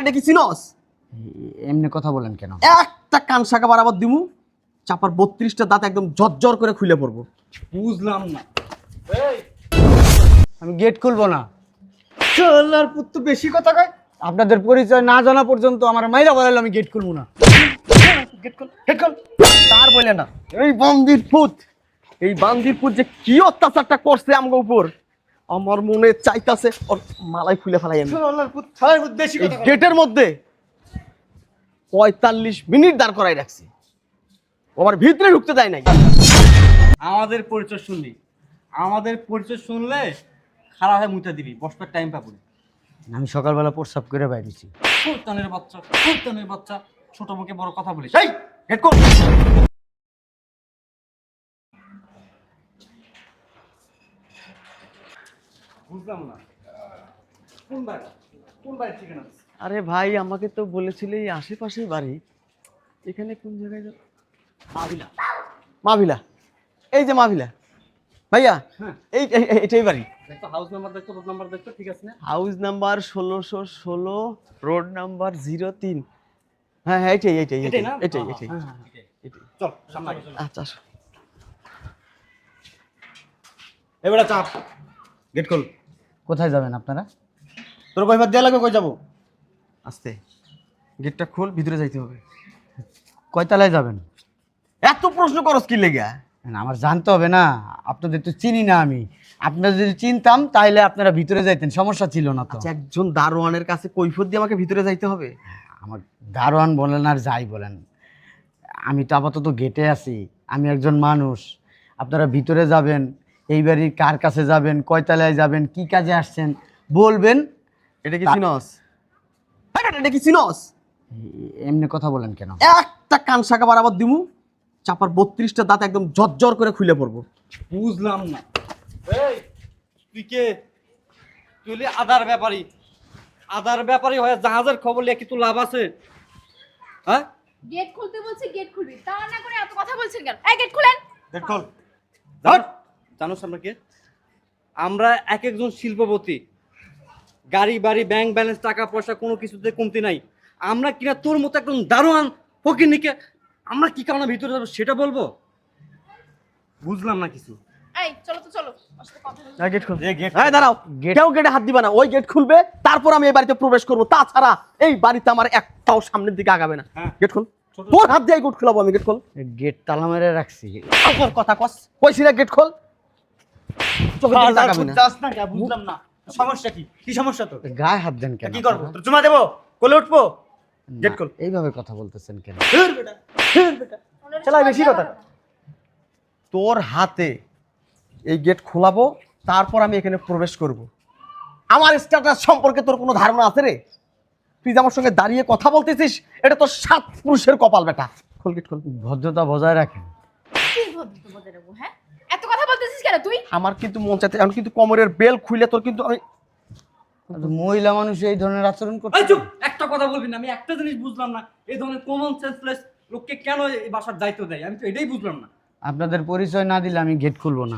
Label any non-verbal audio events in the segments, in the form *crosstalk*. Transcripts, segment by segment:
এটা কি চিনস? এমনি কথা বলেন কেন? একটা কান শাখা বারাবার দিমু চাপার বত্রিশটা দাঁত একদম জর্জর করে খুলে পড়ব। বুঝলাম না। আমি গেট খুলবো না। চলার পুত তো বেশি কথা কয়। আপনাদের পরিচয় না জানা পর্যন্ত আমার মাইরা বলালো আমি গেট খুলবো না। গেট খোল গেট খোল। তার বলে না। এই বান্দির পুত এই বান্দির পুত যে কি অত্যাচারটা করছে আমগো উপর। আমার মনে চাইতাছে ওর মালাই ফুলে ফেলাই আমি। গেটের মধ্যে পঁয়তাল্লিশ মিনিট দাঁড় করাই রাখছি। আমার ভিতরে ঢুকতে দেয় নাই। আমাদের পরিচয় শুনলি। আমাদের পরিচয় শুনলে খারাপ হয়ে মুতে দিবি। বসবার টাইম পাবো আমি সকালবেলা প্রস্রাব করে বাইরেছি সুলতানের বাচ্চা সুলতানের বাচ্চা। ছোট মুখে বড় কথা বলিস। এই গেট কর বুঝলাম না। কোন কোন ঠিকানা? আরে ভাই আমাকে তো বলেছিলে এই আশেপাশেই বাড়ি। এখানে কোন জায়গায় মাভিলা মাভিলা এই যে মাভিলা ভাইয়া হ্যাঁ। এই এটাই বাড়ি। হাউস নাম্বার দেখতো রোড নাম্বার দেখতো ঠিক আছে না? হাউস নাম্বার ষোলোশো ষোলো রোড নাম্বার জিরো তিন। হ্যাঁ হ্যাঁ এটাই এটাই এটাই এটাই হ্যাঁ, হ্যাঁ, এটাই। এটাই। চল আচ্ছা এবারে চাপ। গেট খোল। কোথায় যাবেন আপনারা? তোর কয়বার দেওয়া লাগবে কই যাব? আস্তে। গেটটা খোল ভিতরে যাইতে হবে। কয়তলায় যাবেন? এত প্রশ্ন করস কি লেগা? না, আমার জানতে হবে না। আপনাদের তো চিনি না আমি। আপনারা যদি চিনতাম তাহলে আপনারা ভিতরে যাইতেন। সমস্যা ছিল না তো। আচ্ছা একজন দারোয়ানের কাছে কৈফত দিয়ে আমাকে ভিতরে যাইতে হবে? আমার দারোয়ান বলেন আর যাই বলেন। আমি তো আপাতত গেটে আছি। আমি একজন মানুষ। আপনারা ভিতরে যাবেন। এই বাড়ির কার কাছে যাবেন কয়তলায় যাবেন কি কাজে আসছেন বলবেন। এটা কি হ্যাঁ, এটা কি চিনস এ- এমনি কথা বলেন কেন? একটা কান শাখা বারাবার দিমু চাপার বত্রিশটা দাঁত একদম জর্জর করে খুলে পড়ব। বুঝলাম না। এই তুই কে? তুই আদার ব্যাপারী। আদার ব্যাপারী হয়ে জাহাজের খবর লিয়ে কি তোর লাভ আছে? হ্যাঁ? গেট খুলতে বলছি গেট খুলবি। তা না করে এত কথা বলছেন কেন? এই গেট খুলেন। গেট খোল। ধর। জানোস আমরা কে? আমরা এক একজন শিল্পপতি। গাড়ি বাড়ি ব্যাংক ব্যালেন্স টাকা পয়সা কোনো কিছুতে কমতি নাই। আমরা কিনা তোর মতো একদম দারোয়ান ফকিরনিকে আমরা কি কারণে ভিতরে যাব সেটা বলব? বুঝলাম না কিছু। এই চলো তো চলো। ওর সাথে কথা বলব। গেট খুল এ হ্যাঁ দাঁড়াও। কেউ গেটে হাত দিবা না। ওই গেট খুলবে তারপর আমি এই বাড়িতে প্রবেশ করব। তাছাড়া এই বাড়িতে আমার একটাও সামনের দিকে আগাবে না। হ্যাঁ। গেট খুল। তোর হাত দিয়ে গেট খুলাবো আমি গেট খোল। গেট তালা মেরে রাখছি। কথা কস। কইছি না গেট খোল। চোখের দিকে তাকাবি না যাস না কে? বুঝলাম না। সমস্যা কি? কি সমস্যা তোর? গায়ে হাত দেন কেন? কি করব? তোর চুমা দেবো? কোলে উঠবো? গেট খোল। এইভাবে কথা বলতেছেন কেন? ধুর বেটা, ধুর বেটা। চালাই বেশি কথা। তোর হাতে এই গেট খোলাবো তারপর আমি এখানে প্রবেশ করব। আমার স্ট্যাটাস সম্পর্কে তোর কোনো ধারণা আছে রে? তুই যে আমার সঙ্গে দাঁড়িয়ে কথা বলতেছিস এটা তোর সাত পুরুষের কপাল বেটা। খোল গেট খোল। ভদ্রতা বজায় রাখেন কি ভদ্রতা বজায় রাখব, হ্যাঁ বলতেছিস কেন তুই? আমার কিন্তু মন চাইতে এখন কিন্তু কোমরের বেল খুলে তোর কিন্তু আমি মহিলা মানুষ এই ধরনের আচরণ করতে চুপ! একটা কথা বলবি না আমি একটা জিনিস বুঝলাম না এই ধরনের কমন সেন্সলেস লোককে কেন এই বাসার দায়িত্ব দেয়? আমি তো এটাই বুঝলাম না। আপনাদের পরিচয় না দিলে আমি গেট খুলবো না।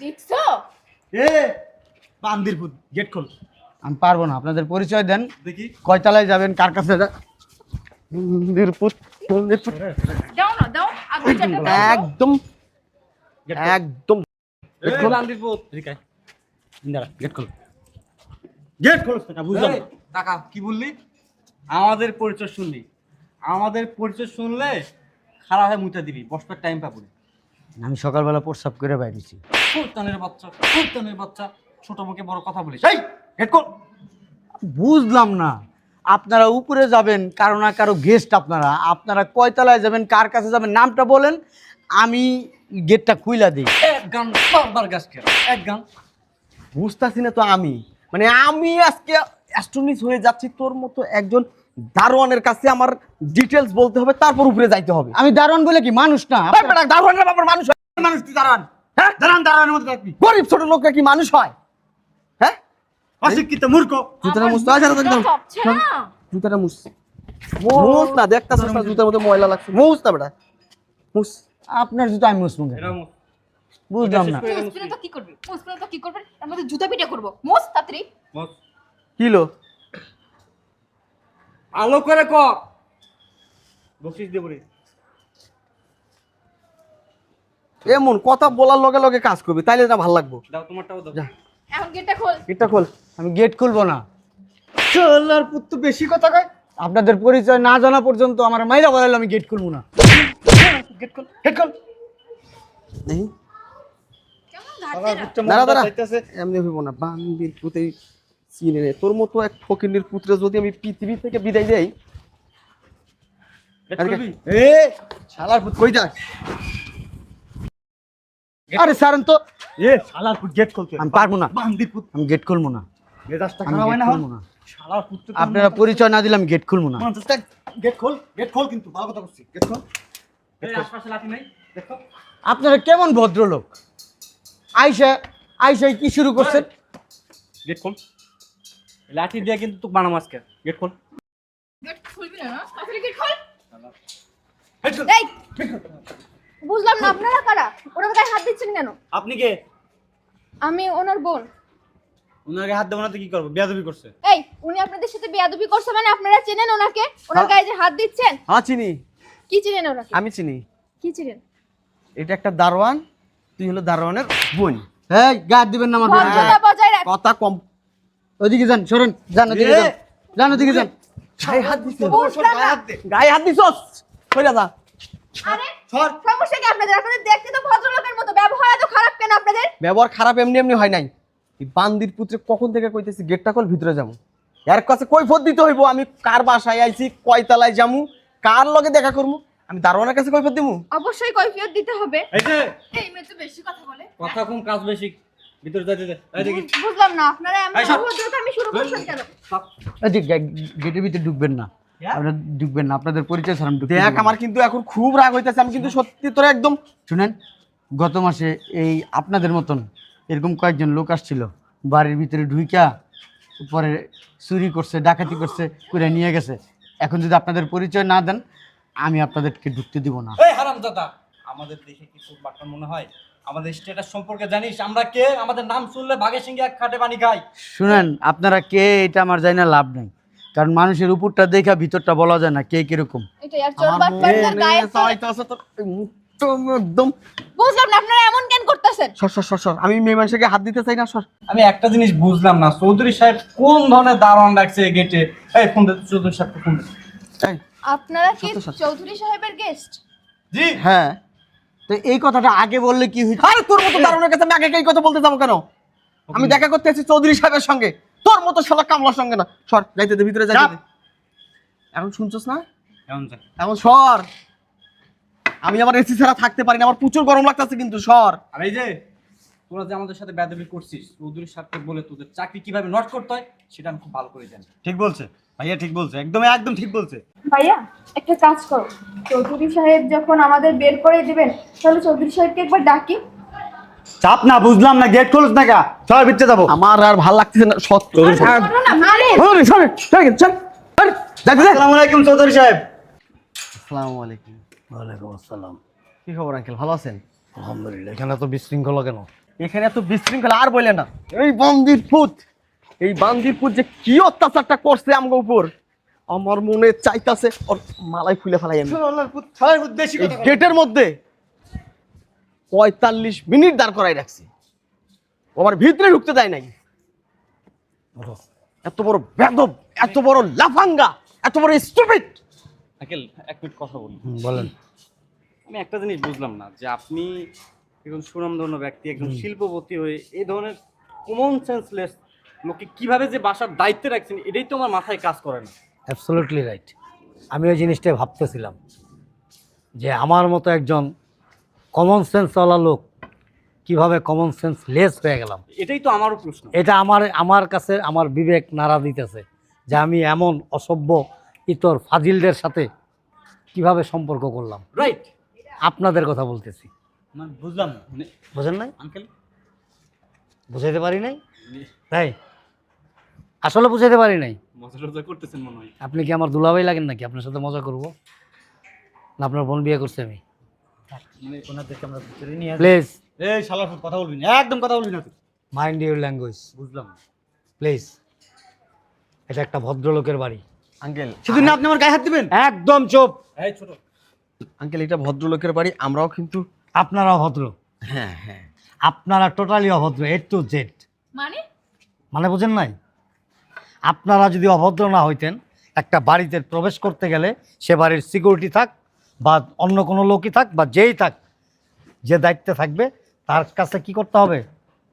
দেখছ? এ বান্দির ভূত গেট খোল। আমি পারব না আপনাদের পরিচয় দেন। দেখি। কয়তলায় যাবেন কার কাছে। একদম। একদম গেট খোল গেট বুঝলাম। টাকা কি বললি? আমাদের পরিচয় শুনলি। আমাদের পরিচয় শুনলে খারাপ হয়ে মুতে দিবি। বসবার টাইম পাবো আমি সকালবেলা প্রস্রাব করে বাইরেছি। সুলতানের বাচ্চা সুলতানের বাচ্চা। ছোট মুখে বড় কথা বলিস। এই গেট খোল বুঝলাম না। আপনারা উপরে যাবেন কারও না কারও গেস্ট আপনারা। আপনারা কয়তলায় যাবেন কার কাছে যাবেন নামটা বলেন। আমি গেটটা খুইলা দিই। এক গান বারবার গাছ এক গান। বুঝতেছি না তো আমি। মানে আমি আজকে অ্যাস্ট্রোনিস হয়ে যাচ্ছি তোর মতো একজন দারোয়ানের কাছে আমার ডিটেলস বলতে হবে তারপর উপরে যাইতে হবে। আমি দারোয়ান বলে কি? মানুষ না। দারোয়ানের ব্যাপার মানুষ হয়? মানুষ তুই দাঁড়ান হ্যাঁ? মধ্যে থাকবি। গরিব ছোট লোকরা কি মানুষ হয়? হ্যাঁ? অশিক্ষিত মূর্খ। জুতাটা না। না সস্তা জুতার মধ্যে ময়লা লাগছে। মুছ না বেটা। মুছ। আপনার জুতো আমি মুসলুম কেন? বুঝলাম না। মুসপিনে তো কি করবি? মুসপিনে তো কি করবি? তার মধ্যে জুতা পিটা করব। মোস্ট তাড়াতাড়ি। বস কিলো? আলো করে ক। বকশিস দেবো রে এমন কথা বলার লগে লগে কাজ করবি তাইলে না ভালো লাগবো। দাও তোমারটাও দাও। এখন গেটটা খোল। গেটটা খোল। আমি গেট খুলবো না। চলার পুত্র বেশি কথা কয়। আপনাদের পরিচয় না জানা পর্যন্ত আমার মাইরা বলাইলে আমি গেট খুলবো না। গেট খোল গেট খোল দেখি কেমন ঘাটছে না? দাঁড়া দাঁড়া। এমনি হইব না বান্দির পুতে চিনে নে তোর মতো এক ফকিনের পুত্রে যদি আমি পৃথিবী থেকে বিদায় দেই এ শালার পুত কই যাস? আরে সারেন তো। এ শালার পুত গেট খুলতে আমি পারব না। বান্দির পুত। আমি গেট খুলবো না। মেজাজটা খারাপ হয় না? খুলবো শালার পুত আপনারা পরিচয় না দিলে আমি গেট খুলবো না। গেট খোল গেট খোল কিন্তু ভালো কথা বলছি। গেট খোল আপনারা কেমন ভদ্রলোক? আইসা আইসাই কি শুরু করছেন? গেট খোল। লাঠি দিয়ে কিন্তু তোকে বানাম আজকে। গেট খোল। গেট খুলবি না না তাহলে গেট খোল। গেট খোল। এই বুঝলাম না আপনারা কারা? ওনার গায়ে হাত দিচ্ছেন কেন? আপনি কে? আমি ওনার বোন। ওনাকে হাত দেবো না তো কি করব? বেয়াদবি করছে। এই উনি আপনাদের সাথে বেয়াদবি করছে মানে আপনারা চেনেন ওনাকে? ওনার গায়ে যে হাত দিচ্ছেন? হ্যাঁ চিনি। কি চিনেন ওনাকে আমি চিনি। কি চিনেন? এটা একটা দারোয়ান তুই হলো দারোয়ানের বোন। এই গাদ দিবেন না আমার বিরুদ্ধে। ভদ্রতা বজায় রাখ। কথা কম। ওদিকে যান সরেন যান ওদিকে যান যান ওদিকে যান। গায়ে হাত দিছিস বুঝলাম না। গায়ে হাত দিছস? কইরা যা। আরে সমস্যা কি আপনাদের? আপনাদের দেখতে তো ভদ্রলোকের মতো ব্যবহার এত খারাপ কেন আপনাদের? ব্যবহার খারাপ এমনি এমনি হয় নাই। এই বান্দির পুত্রে কখন থেকে কইতেছি গেটটা কল ভিতরে যাব। এর কাছে কই কৈফত দিতে হইব আমি কার বাসায় আইছি কয় তালায় যামু? কার লগে দেখা করব আমি দারোয়ানের কাছে কৈফত দিমু? অবশ্যই কৈফিয়ত দিতে হবে। এই যে এই মেয়ে তো বেশি কথা বলে। কথা কম কাজ বেশি? ভিতরে যাইতে দে। এই দেখি। বুঝলাম না। আপনারা এমন এই আমি শুরু করছেন কেন? ওদিকে গে- গেটের ভিতরে ঢুকবেন না। আপনারা ঢুকবেন না। আপনাদের পরিচয় ছাড়া ঢুকতে দেখ আমার কিন্তু এখন খুব রাগ হইতেছে। আমি কিন্তু সত্যি তোরা একদম শুনেন গত মাসে এই আপনাদের মতন এরকম কয়েকজন লোক আসছিল। বাড়ির ভিতরে ঢুইকা পরে চুরি করছে ডাকাতি করছে করে নিয়ে গেছে। এখন যদি আপনাদের পরিচয় না দেন আমি আপনাদেরকে ঢুকতে দিব না। এই হারামজাদা আমাদের দেখে কি তোর বাটন মনে হয়? আমাদের স্টেটাস সম্পর্কে জানিস? আমরা কে? আমাদের নাম শুনলে ভাগে সিংহে এক খাটে পানি খাই। শুনেন আপনারা কে এটা আমার জানি না লাভ নেই। কারণ মানুষের উপরটা দেখা ভিতরটা বলা যায় না কে কীরকম। এটা আর চোর বাটপারদের গায়ে এই মুখটা একদম বুঝলাম না আপনারা এমন কেন করতেছেন? সর সর সর সর আমি মেয়ে মানুষকে হাত দিতে চাই না সর। আমি একটা জিনিস বুঝলাম না চৌধুরী সাহেব কোন ধরনের দারোয়ান রাখছে গেটে এই ফোন দে চৌধুরী সাহেব ফোন দে। আপনারা কি। চৌধুরী সাহেবের গেস্ট জি। হ্যাঁ। তো এই কথাটা আগে বললে কি হইতো? আরে তোর মতো দারোয়ানের কাছে আমি আগে এই কথা বলতে যাব কেন? আমি দেখা করতে এসেছি চৌধুরী সাহেবের সঙ্গে। তোর মতো শালা কামলার সঙ্গে না। সর যাইতে দে ভিতরে যাইতে দে। এখন শুনছস না? এখন সর। আমি আমার এসি ছাড়া থাকতে পারি না আমার প্রচুর গরম লাগতেছে কিন্তু সর। আর এই যে তোরা যে আমাদের সাথে বেয়াদবি করছিস চৌধুরী সাহেবকে বলে তোদের চাকরি কীভাবে নট করতে হয় সেটা আমি খুব ভালো করে জানি। ঠিক বলছে। ভাইয়া ঠিক বলছে। একদম একদম ঠিক বলছে। ভাইয়া একটা কাজ করো। চৌধুরী সাহেব যখন আমাদের বের করে দিবেন তাহলে চৌধুরী সাহেবকে একবার ডাকি। চাপ না বুঝলাম না গেট খোলস না কা। চল ভিতরে যাব। আমার আর ভালো লাগতেছে না আরে, সরে সরে চল চল চল আসসালামু আলাইকুম চৌধুরী সাহেব। আসসালামু আলাইকুম। ওয়ালাইকুম আসসালাম। কি খবর আঙ্কেল? ভালো আছেন? আলহামদুলিল্লাহ এখানে তো বিশৃঙ্খলা কেন? এখানে এত বিশৃঙ্খলা আর বলে না। এই বান্দির পুত! এই বান্দির পুত যে কি অত্যাচারটা করছে আমগো উপর আমার মনে চাইতাছে ওর মালাই খুলে ফেলাই আমি। গেটের মধ্যে পঁয়তাল্লিশ মিনিট দাঁড় করাই রাখছি। আমার ভিতরে ঢুকতে দেয় নাই। এত বড় বেদব এত বড় লাফাঙ্গা এত বড় স্টুপিড আঙ্কেল এক মিনিট কথা বলি বলেন। আমি একটা জিনিস বুঝলাম না যে আপনি একজন সুনামধন্য ব্যক্তি একজন শিল্পপতি হয়ে এই ধরনের কমন সেন্সলেস লোককে কীভাবে যে বাসার দায়িত্বে রাখছেন এটাই তো আমার মাথায় কাজ করে না। অ্যাবসোলুটলি রাইট আমি ওই জিনিসটাই ভাবতেছিলাম যে আমার মতো একজন কমন সেন্সওয়ালা লোক কীভাবে কমন সেন্স লেস হয়ে গেলাম? এটাই তো আমারও প্রশ্ন। এটা আমার আমার কাছে আমার বিবেক নাড়া দিতেছে যে আমি এমন অসভ্য ইতর ফাজিলদের সাথে কীভাবে সম্পর্ক করলাম। রাইট আপনাদের কথা বলতেছি। বুঝলাম মানে বুঝেন নাই? আঙ্কেল বুঝাইতে পারি নাই? তাই আসলে বুঝাইতে পারি নাই। করতেছেন মনে হয়। আপনি কি আমার দুলাভাই লাগেন নাকি? আপনার সাথে মজা করব? না আপনার বোন বিয়ে করছে আমি। মানে। প্লিজ এই শালার কথা বলবি না। একদম কথা বলবি না মাইন্ড ইউর ল্যাঙ্গুয়েজ বুঝলাম। প্লিজ এটা একটা ভদ্রলোকের বাড়ি। আঙ্কেল সেদিন আপনি আমার গায়ে হাত দিবেন? একদম চুপ। এই ছোট। আঙ্কেল এটা ভদ্রলোকের বাড়ি আমরাও কিন্তু আপনারা অভদ্র হ্যাঁ হ্যাঁ। আপনারা টোটালি অভদ্র এ টু জেড। মানে? মানে বুঝেন নাই? আপনারা যদি অভদ্র না হইতেন একটা বাড়িতে প্রবেশ করতে গেলে সে বাড়ির সিকিউরিটি থাক বা অন্য কোনো লোকই থাক বা যেই থাক যে দায়িত্বে থাকবে তার কাছে কি করতে হবে?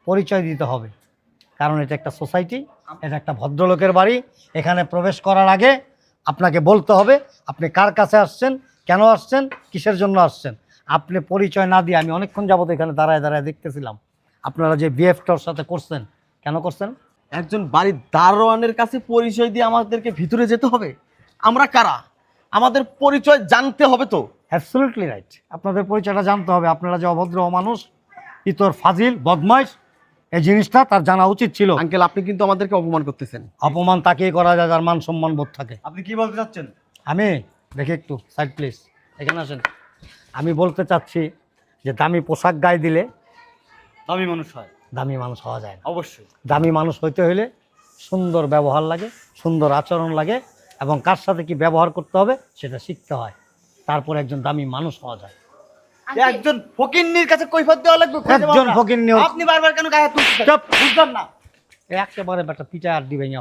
পরিচয় দিতে হবে। কারণ এটা একটা সোসাইটি এটা একটা ভদ্রলোকের বাড়ি। এখানে প্রবেশ করার আগে আপনাকে বলতে হবে আপনি কার কাছে আসছেন কেন আসছেন কিসের জন্য আসছেন। আপনি পরিচয় না দিয়ে আমি অনেকক্ষণ যাবত এখানে দাঁড়ায় দাঁড়ায় দেখতেছিলাম। আপনারা যে বিএফটার সাথে করছেন কেন করছেন? একজন বাড়ির দারোয়ানের কাছে পরিচয় দিয়ে আমাদেরকে ভিতরে যেতে হবে? আমরা কারা? আমাদের পরিচয় জানতে হবে তো। অ্যাবসলিউটলি রাইট আপনাদের পরিচয়টা জানতে হবে। আপনারা যে অভদ্র মানুষ ইতর ফাজিল বদমাইশ এই জিনিসটা তার জানা উচিত ছিল। আঙ্কেল আপনি কিন্তু আমাদেরকে অপমান করতেছেন। অপমান তাকেই করা যায় যার মান সম্মান বোধ থাকে। আপনি কি বলতে চাচ্ছেন? আমি দেখি একটু সাইড প্লিজ এখানে আসেন। আমি বলতে চাচ্ছি যে দামি পোশাক গায়ে দিলে দামি মানুষ হয়। দামি মানুষ হওয়া যায় না। অবশ্যই। দামি মানুষ হইতে হইলে সুন্দর ব্যবহার লাগে সুন্দর আচরণ লাগে এবং কার সাথে কি ব্যবহার করতে হবে সেটা শিখতে হয়। তারপর একজন দামি মানুষ হওয়া যায়। একজন ফকিন্নির কাছে কৈফত দেওয়া লাগবে একজন ফকিন্নি আপনি বারবার কেন গায়ে তুলছেন চুপ। বুঝলাম না। বেটা পিটা আর দিবেন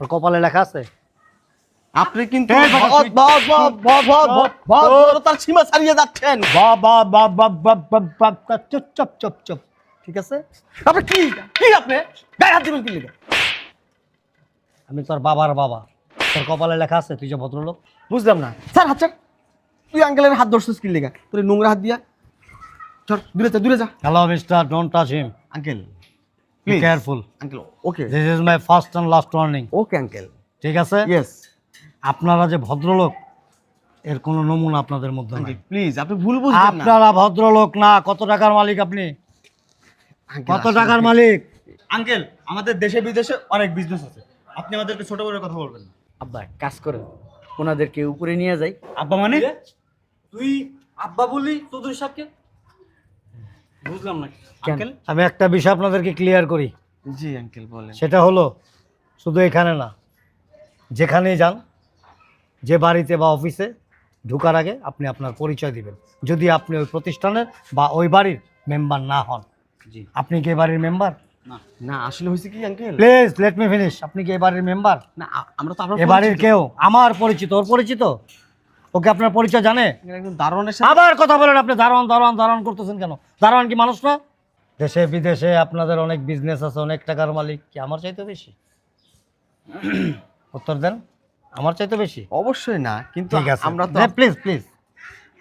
ওর কপালে লেখা আছে। আপনি কিন্তু তার সীমা ছাড়িয়ে যাচ্ছেন। ঠিক আছে? আপনি কি কি আপনি? গায়ে হাত দিবেন কি আমি তোর বাবার বাবা। তোর কপালে লেখা আছে তুই যে ভদ্রলোক। বুঝলাম না। স্যার হাত তুই আঙ্কেলের হাত ধরছিস কি লেখা তোর নোংরা হাত দিয়া? চল দূরে যা দূরে যা। Hello mister don't touch him uncle be careful uncle okay this is my first and last warning okay uncle ঠিক আছে? ইয়েস আপনারা যে ভদ্রলোক এর কোনো নমুনা আপনাদের মধ্যে নাই। প্লিজ আপনি ভুল বুঝছেন না। আপনারা ভদ্রলোক না কত টাকার মালিক আপনি? কত টাকার মালিক? আঙ্কেল আমাদের দেশে বিদেশে অনেক বিজনেস আছে। আপনি আমাদেরকে ছোট বড় কথা বলবেন না। আব্বা কাজ করেন। ওনাদেরকে উপরে নিয়ে যাই। আব্বা মানে? তুই আব্বা বললি চৌধুরী সাহেবকে? বুঝলাম না। আঙ্কেল? আমি একটা বিষয় আপনাদেরকে ক্লিয়ার করি। জি আঙ্কেল বলেন। সেটা হলো শুধু এখানে না যেখানেই যান যে বাড়িতে বা অফিসে ঢুকার আগে আপনি আপনার পরিচয় দিবেন। যদি আপনি ওই প্রতিষ্ঠানের বা ওই বাড়ির মেম্বার না হন জি। আপনি কি এই বাড়ির মেম্বার না। আসলে হয়েছে কি uncle? Please let me finish আপনি কি এই বাড়ির মেম্বার না আমরা তো আপনার এ বাড়ির কেউ? আমার পরিচিত ওর পরিচিত? ওকে আপনার পরিচয় জানে? একজন দারোয়ানের সাথে আবার কথা বলেন আপনি দারোয়ান দারোয়ান দারোয়ান করতেছেন কেন? দারোয়ান কি মানুষ না? দেশে বিদেশে আপনাদের অনেক বিজনেস আছে অনেক টাকার মালিক। কি আমার চাইতে বেশি? উত্তর দেন। আমার চাইতে বেশি? অবশ্যই না কিন্তু ঠিক আছে। আমরা তো প্লিজ প্লিজ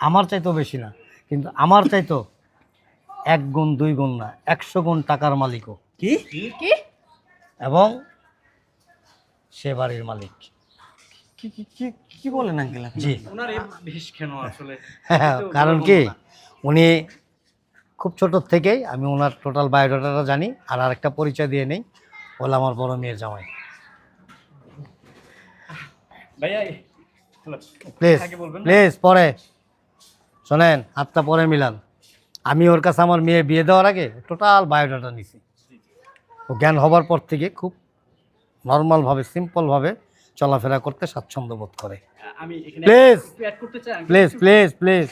আমার চাইতেও বেশি না কিন্তু আমার চাইতো এক গুণ দুই গুণ না একশো গুণ টাকার মালিকও। কি? কি? এবং সে বাড়ির মালিক। কি কি কি বলেন আঙ্কেল আপনি? জি। ওনার এই বেশ কেন আসলে? *laughs* হ্যাঁ, কারণ কি উনি খুব ছোট থেকেই আমি ওনার টোটাল বায়োডাটাটা জানি আর আরেকটা পরিচয় দিয়ে নেই। বলে আমার বড় মেয়ের জামাই। প্লিজ আগে বলবেন না? প্লিজ পরে। শোনেন হাতটা পরে মিলান। আমি ওর কাছে আমার মেয়ে বিয়ে দেওয়ার আগে টোটাল বায়োডাটা নিছি। ও জ্ঞান হবার পর থেকে খুব নর্মালভাবে সিম্পলভাবে চলাফেরা করতে স্বাচ্ছন্দ্য বোধ করে। আমি এখানে প্লিজ প্লিজ প্লিজ প্লিজ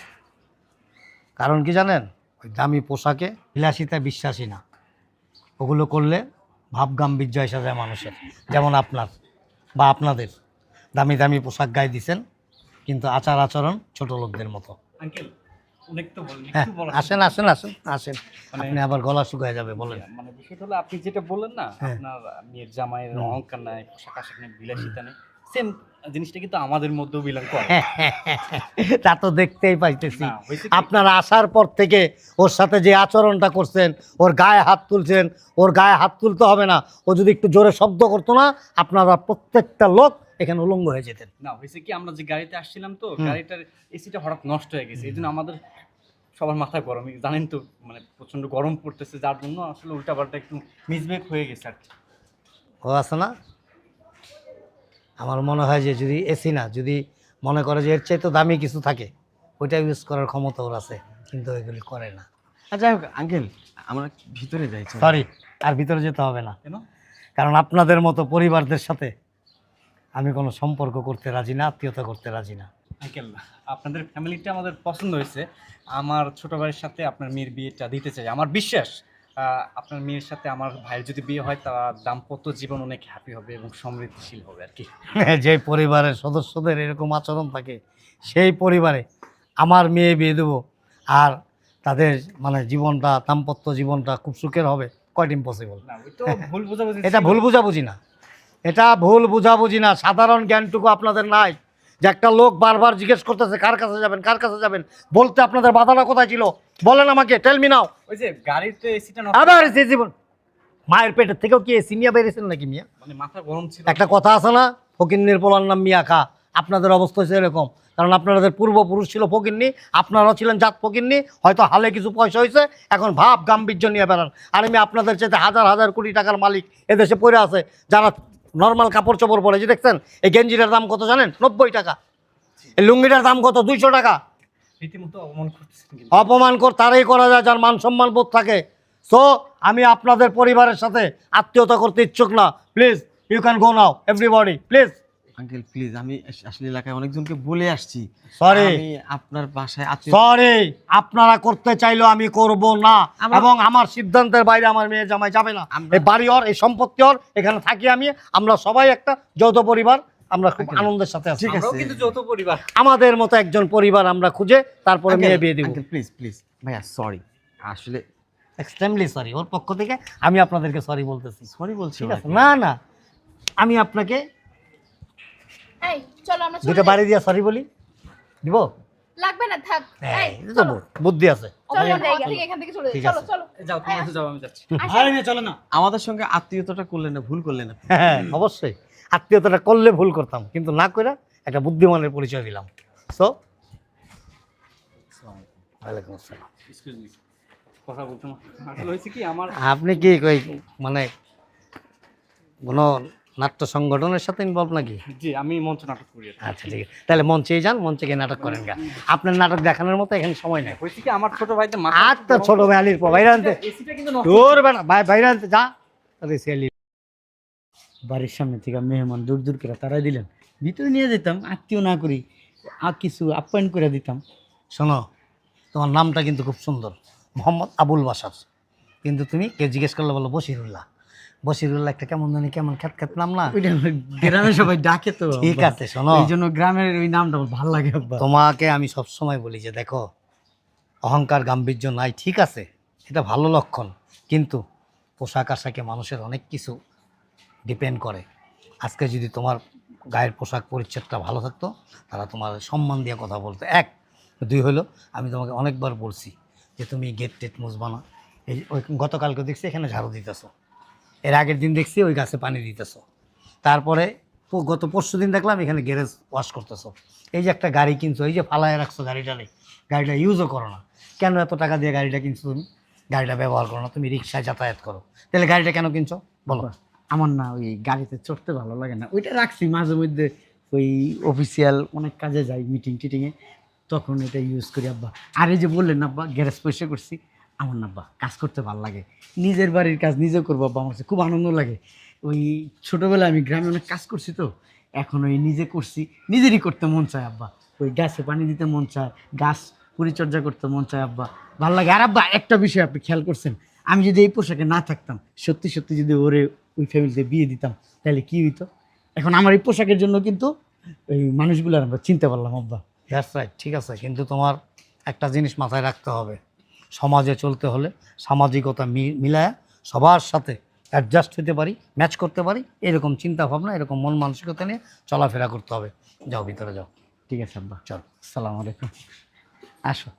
কারণ কি জানেন? ওই দামি পোশাকে বিলাসিতা বিশ্বাসী না। ওগুলো করলে ভাব গাম্ভীর্য এসে যায় মানুষের। যেমন আপনার বা আপনাদের। দামি দামি পোশাক গায়ে দিছেন কিন্তু আচার আচরণ ছোট লোকদের মতো। আঙ্কেল হ্যাঁ আসেন আসেন আসেন আসেন। মানে- আপনি আবার গলা শুকায় যাবে বলেন। মানে বিষয়টা হলো আপনি যেটা বললেন না হ্যাঁ। আপনার মেয়ের জামাইয়ের। অহংকার নাই পোশাক আশাক নেই বিলাসিতা নেই। সেম জিনিসটা কিন্তু আমাদের মধ্যেও বিলং করে। তা তো দেখতেই পাইতেছি। আপনার আসার পর থেকে ওর সাথে যে আচরণটা করছেন ওর গায়ে হাত তুলছেন ওর গায়ে হাত তুলতে হবে না ও যদি একটু জোরে শব্দ করতো না আপনারা প্রত্যেকটা লোক এখানে উলঙ্গ হয়ে যেতেন। না হয়েছে কি আমরা যে গাড়িতে আসছিলাম তো। গাড়িটার এসিটা হঠাৎ নষ্ট হয়ে গেছে। এই জন্য আমাদের সবার মাথায় গরম। জানেন তো মানে প্রচণ্ড গরম পড়তেছে যার জন্য আসলে উল্টাপাল্টা একটু মিসবেক হয়ে গেছে আর কি। ও আছে না? আমার মনে হয় যে যদি এসি না যদি মনে করে যে এর চাইতে দামি কিছু থাকে ওইটা ইউজ করার ক্ষমতা ওর আছে কিন্তু এগুলি করে না। আচ্ছা আঙ্কেল আমরা ভিতরে যাই সরি আর ভিতরে যেতে হবে না। কেন? কারণ আপনাদের মতো পরিবারদের সাথে আমি কোনো সম্পর্ক করতে রাজি না আত্মীয়তা করতে রাজি না। আঙ্কেল আপনাদের ফ্যামিলিটা আমাদের পছন্দ হয়েছে। আমার ছোট ভাইয়ের সাথে আপনার মেয়ের বিয়েটা দিতে চাই। আমার বিশ্বাস আপনার মেয়ের সাথে আমার ভাইয়ের যদি বিয়ে হয় তা দাম্পত্য জীবন অনেক হ্যাপি হবে এবং সমৃদ্ধিশীল হবে আর কি। *laughs* যে পরিবারের সদস্যদের এরকম আচরণ থাকে সেই পরিবারে আমার মেয়ে বিয়ে দেবো আর তাদের মানে জীবনটা দাম্পত্য জীবনটা খুব সুখের হবে কয়ট ইম্পসিবল না *laughs* ভুল বোঝাবুঝি এটা ভুল বুঝাবুঝি না। এটা ভুল বুঝাবুঝি না সাধারণ জ্ঞানটুকু আপনাদের নাই। যে একটা লোক বারবার জিজ্ঞেস করতেছে কার কাছে যাবেন কার কাছে যাবেন? বলতে আপনাদের বাধাটা কোথায় ছিল? বলেন আমাকে টেল মি নাও ওই যে গাড়িতে এসিটা আবার যে জীবন। মায়ের পেটের থেকেও কি এসি নিয়ে বেরিয়েছেন নাকি মিয়া? মানে মাথা গরম ছিল। একটা কথা আছে না ফকিন্নির পোলার নাম মিয়া খা। আপনাদের অবস্থা হচ্ছে এরকম। কারণ আপনাদের পূর্বপুরুষ ছিল ফকিন্নি আপনারাও ছিলেন জাত ফকিন্নি হয়তো হালে কিছু পয়সা হয়েছে এখন ভাব গাম্ভীর্য নিয়ে বেড়ান। আর আমি আপনাদের চাইতে হাজার হাজার কোটি টাকার মালিক এদেশে পড়ে আছে যারা নর্মাল কাপড় চোপড় পরে। যে দেখছেন এই গেঞ্জিটার দাম কত জানেন? নব্বই টাকা। এই লুঙ্গিটার দাম কত? দুইশো টাকা। অপমান কর তারাই করা যায় যার মান সম্মান বোধ থাকে। সো আমি আপনাদের পরিবারের সাথে আত্মীয়তা করতে ইচ্ছুক না। Please you can go now everybody please uncle please আমি আসলে এলাকায় অনেকজনকে বলে আসছি। Sorry. আমি আপনার বাসায় সরি আপনারা করতে চাইলেও আমি করব না। এবং আমার সিদ্ধান্তের বাইরে আমার মেয়ে জামাই যাবে না। এই বাড়ি ওর এই সম্পত্তি ওর এখানে থাকি আমি। আমরা সবাই একটা যৌথ পরিবার। আমরা খুব আনন্দের সাথে আছি। ঠিক আছে। কিন্তু যৌথ পরিবার। আমাদের মতো একজন পরিবার আমরা খুঁজে তারপরে মেয়ে বিয়ে দিব। প্লিজ প্লিজ ভাইয়া সরি আসলে এক্সট্রিমলি সরি ওর পক্ষ থেকে আমি আপনাদেরকে সরি বলতেছি। সরি বলছি ঠিক আছে? না না। আমি আপনাকে এই চলো আমরা চলে দুটো। বাড়ি দিয়ে সরি বলি। দিব? লাগবে না থাক। হ্যাঁ, এই, বুদ্ধি আছে। চলো আমরা এখান থেকে এখান থেকে চলে যাই ঠিক চলো আছে। চলো যাও তুমি তো যাও আমি যাচ্ছি। আরে মেয়ে চলো না। আমাদের সঙ্গে আত্মীয়তাটা করলেন না ভুল করলেন না। হ্যাঁ অবশ্যই। আত্মীয়তাটা করলে ভুল করতাম কিন্তু না করে একটা বুদ্ধিমানের পরিচয় দিলাম। সো ওয়ালাইকুম আসসালাম। কথা বলতে আসলে হয়েছে কি আমার আপনি কি কই মানে কোনো নাট্য সংগঠনের সাথে ইনভলভ নাকি? জি আমি মঞ্চ নাটক করি আচ্ছা ঠিক আছে। তাহলে মঞ্চেই যান মঞ্চে গিয়ে নাটক করেন গা। আপনার নাটক দেখানোর মতো এখানে সময় নেই। হয়েছে কি আমার ছোট ভাইতে আর তো ছোট ভাই আলির বাইরে আনতে। তোর ভাই বাইরে আনতে যা। আরে সিয়ালি বাড়ির সামনে থেকে মেহমান দূর দূর করে তারাই দিলেন। ভিতরে নিয়ে যেতাম আত্মীয় না করি আর কিছু আপ্যায়ন করে দিতাম। শোনো তোমার নামটা কিন্তু খুব সুন্দর। মোহাম্মদ আবুল বাসার কিন্তু তুমি কে জিজ্ঞেস করলে বলো বসিরুল্লাহ বসিরুল্লাহ একটা কেমন জানি কেমন খ্যাত খ্যাত নাম না? গ্রামে সবাই ডাকে তো *laughs* ঠিক আছে শোনো। এই জন্য গ্রামের ওই নামটা আমার ভালো লাগে তোমাকে আমি সব সময় বলি যে দেখো অহংকার গাম্ভীর্য নাই ঠিক আছে? এটা ভালো লক্ষণ। কিন্তু পোশাক আশাকে মানুষের অনেক কিছু ডিপেন্ড করে। আজকে যদি তোমার গায়ের পোশাক পরিচ্ছদটা ভালো থাকতো তারা তোমার সম্মান দিয়ে কথা বলতো। এক দুই হলো আমি তোমাকে অনেকবার বলছি যে তুমি গেট টেট মুছবা না। এই ওই গতকালকে দেখছি এখানে ঝাড়ু দিতেছো। এর আগের দিন দেখছি ওই গাছে পানি দিতেছ। তারপরে গত পরশু দিন দেখলাম এখানে গ্যারেজ ওয়াশ করতেছো। এই যে একটা গাড়ি কিনছো, এই যে ফালায় রাখছো গাড়িটারে গাড়িটা ইউজও করো না। কেন এত টাকা দিয়ে গাড়িটা কিনছো তুমি? গাড়িটা ব্যবহার করো না, তুমি রিক্সায় যাতায়াত করো। তাহলে গাড়িটা কেন কিনছো? বলো। আমার না ওই গাড়িতে চড়তে ভালো লাগে না। ওইটা রাখছি, মাঝে মধ্যে ওই অফিসিয়াল অনেক কাজে যাই মিটিং টিটিংয়ে তখন এটা ইউজ করি, আব্বা। আর এই যে বললেন, আব্বা গ্যারেজ পরিষ্কার করছি। আমার না আব্বা কাজ করতে ভালো লাগে। নিজের বাড়ির কাজ নিজে করব আব্বা আমার খুব আনন্দ লাগে। ওই ছোটোবেলায় আমি গ্রামে অনেক কাজ করছি তো, এখন ওই নিজে করছি, নিজেরই করতে মন চায়, আব্বা। ওই গাছে পানি দিতে মন চায়, গাছ পরিচর্যা করতে মন চায়, আব্বা। ভালো লাগে। আর আব্বা, একটা বিষয় আপনি খেয়াল করছেন, আমি যদি এই পোশাকে না থাকতাম, সত্যি সত্যি যদি ওরে ওই ফ্যামিলিতে বিয়ে দিতাম, তাহলে কি হইতো? এখন আমার এই পোশাকের জন্য কিন্তু ওই মানুষগুলো আমরা চিনতে পারলাম, আব্বা। দ্যাটস রাইট ঠিক আছে, কিন্তু তোমার একটা জিনিস মাথায় রাখতে হবে। সমাজে চলতে হলে সামাজিকতা মিলায় সবার সাথে অ্যাডজাস্ট হতে পারি ম্যাচ করতে পারি এরকম চিন্তা ভাবনা এরকম মন মানসিকতা নিয়ে চলাফেরা করতে হবে। যাও ভিতরে যাও। ঠিক আছে আব্বা। চল সালামালাইকুম আলাইকুম। আসো।